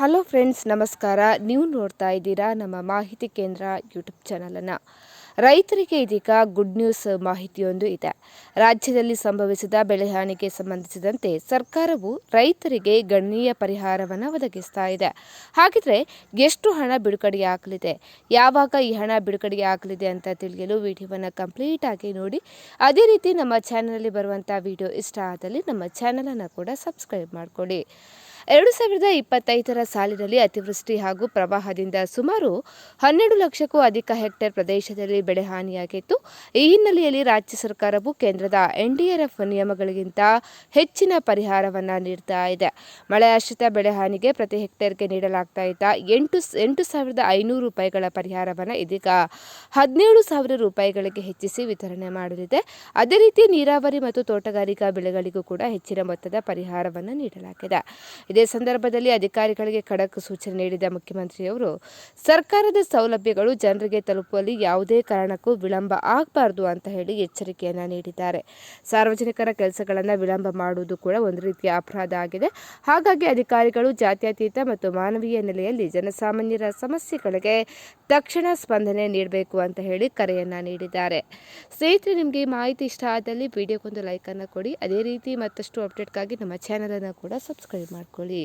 Hello friends, ನಮಸ್ಕಾರ. ನೀವು ನೋಡ್ತಾ ಇದ್ದೀರಾ ನಮ್ಮ ಮಾಹಿತಿ ಕೇಂದ್ರ ಯೂಟ್ಯೂಬ್ ಚಾನಲನ್ನು. ರೈತರಿಗೆ ಇದೀಗ ಗುಡ್ ನ್ಯೂಸ್ ಮಾಹಿತಿಯೊಂದು ಇದೆ. ರಾಜ್ಯದಲ್ಲಿ ಸಂಭವಿಸಿದ ಬೆಳೆಹಾನಿಗೆ ಸಂಬಂಧಿಸಿದಂತೆ ಸರ್ಕಾರವು ರೈತರಿಗೆ ಗಣನೀಯ ಪರಿಹಾರವನ್ನು ಒದಗಿಸ್ತಾ ಇದೆ. ಹಾಗಿದ್ರೆ ಎಷ್ಟು ಹಣ ಬಿಡುಗಡೆಯಾಗಲಿದೆ ಯಾವಾಗ ಈ ಹಣ ಬಿಡುಗಡೆಯಾಗಲಿದೆ ಅಂತ ತಿಳಿಯಲು ವಿಡಿಯೋವನ್ನು ಕಂಪ್ಲೀಟ್ ಆಗಿ ನೋಡಿ. ಅದೇ ರೀತಿ ನಮ್ಮ ಚಾನಲಲ್ಲಿ ಬರುವಂಥ ವಿಡಿಯೋ ಇಷ್ಟ ಆದಲ್ಲಿ ನಮ್ಮ ಚಾನಲನ್ನು ಕೂಡ ಸಬ್ಸ್ಕ್ರೈಬ್ ಮಾಡಿಕೊಡಿ ಎರಡು ಸಾವಿರದ ಇಪ್ಪತ್ತೈದರ ಸಾಲಿನಲ್ಲಿ ಅತಿವೃಷ್ಟಿ ಹಾಗೂ ಪ್ರವಾಹದಿಂದ ಸುಮಾರು ಹನ್ನೆರಡು ಲಕ್ಷಕ್ಕೂ ಅಧಿಕ ಹೆಕ್ಟೇರ್ ಪ್ರದೇಶದಲ್ಲಿ ಬೆಳೆ ಹಾನಿಯಾಗಿತ್ತು. ಈ ಹಿನ್ನೆಲೆಯಲ್ಲಿ ರಾಜ್ಯ ಸರ್ಕಾರವು ಕೇಂದ್ರದ ಎನ್ಡಿಆರ್ಎಫ್ ನಿಯಮಗಳಿಗಿಂತ ಹೆಚ್ಚಿನ ಪರಿಹಾರವನ್ನು ನೀಡ್ತಾ ಇದೆ. ಮಳೆಯಾಶ್ರಿತ ಬೆಳೆ ಹಾನಿಗೆ ಪ್ರತಿ ಹೆಕ್ಟೇರ್ಗೆ ನೀಡಲಾಗ್ತಾ ಇದ್ದ ಎಂಟು ಎಂಟು ಸಾವಿರದ ಐನೂರು ರೂಪಾಯಿಗಳ ಪರಿಹಾರವನ್ನು ಇದೀಗ ಹದಿನೇಳು ಸಾವಿರ ರೂಪಾಯಿಗಳಿಗೆ ಹೆಚ್ಚಿಸಿ ವಿತರಣೆ ಮಾಡಲಿದೆ. ಅದೇ ರೀತಿ ನೀರಾವರಿ ಮತ್ತು ತೋಟಗಾರಿಕಾ ಬೆಳೆಗಳಿಗೂ ಕೂಡ ಹೆಚ್ಚಿನ ಮೊತ್ತದ ಪರಿಹಾರವನ್ನು ನೀಡಲಾಗಿದೆ. ಇದೇ ಸಂದರ್ಭದಲ್ಲಿ ಅಧಿಕಾರಿಗಳಿಗೆ ಖಡಕ್ ಸೂಚನೆ ನೀಡಿದ ಮುಖ್ಯಮಂತ್ರಿಯವರು, ಸರ್ಕಾರದ ಸೌಲಭ್ಯಗಳು ಜನರಿಗೆ ತಲುಪುವಲ್ಲಿ ಯಾವುದೇ ಕಾರಣಕ್ಕೂ ವಿಳಂಬ ಆಗಬಾರದು ಅಂತ ಹೇಳಿ ಎಚ್ಚರಿಕೆಯನ್ನು ನೀಡಿದ್ದಾರೆ. ಸಾರ್ವಜನಿಕರ ಕೆಲಸಗಳನ್ನು ವಿಳಂಬ ಮಾಡುವುದು ಕೂಡ ಒಂದು ರೀತಿಯ ಅಪರಾಧ ಆಗಿದೆ. ಹಾಗಾಗಿ ಅಧಿಕಾರಿಗಳು ಜಾತ್ಯತೀತ ಮತ್ತು ಮಾನವೀಯ ನೆಲೆಯಲ್ಲಿ ಜನಸಾಮಾನ್ಯರ ಸಮಸ್ಯೆಗಳಿಗೆ ತಕ್ಷಣ ಸ್ಪಂದನೆ ನೀಡಬೇಕು ಅಂತ ಹೇಳಿ ಕರೆಯನ್ನು ನೀಡಿದ್ದಾರೆ. ಸ್ನೇಹಿತರೆ, ನಿಮಗೆ ಮಾಹಿತಿ ಇಷ್ಟ ಆದಲ್ಲಿ ವಿಡಿಯೋಕ್ಕೊಂದು ಲೈಕನ್ನು ಕೊಡಿ. ಅದೇ ರೀತಿ ಮತ್ತಷ್ಟು ಅಪ್ಡೇಟ್ಗಾಗಿ ನಮ್ಮ ಚಾನಲನ್ನು ಕೂಡ ಸಬ್ಸ್ಕ್ರೈಬ್ ಮಾಡ್ಕೊಳ್ಳಿ.